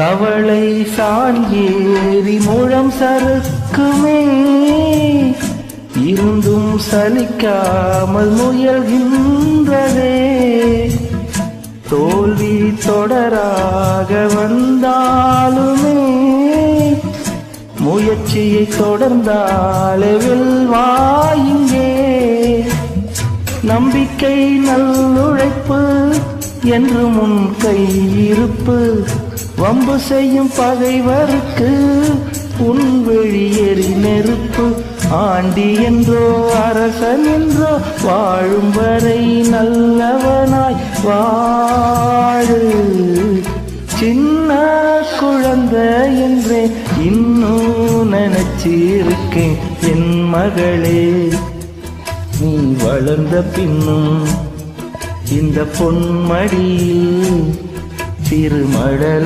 தவளை சாஞ்சேரி முழம் சறுக்குமே. இருந்தும் சலிக்காமல் முயல்கின்றதே. தோல்வி தொடராக வந்தாலுமே. முயற்சியை தொடர்ந்தாலே வெல்வாயிங்கே. நம்பிக்கை நல்லுழைப்பு என்று முன் கையிருப்பு. வம்பு செய்யும் பகைவருக்கு உன் வெளியேறி நெருப்பு. ஆண்டி என்றோ அரசன் என்றோ வாழும் வரை நல்லவனாய் வாழு. சின்ன குழந்தை என்றே இன்னும் நினைச்சிருக்கேன் என் மகளே. நீ வளர்ந்த பின்னும் இந்த பொன்மடியில் திருமடல்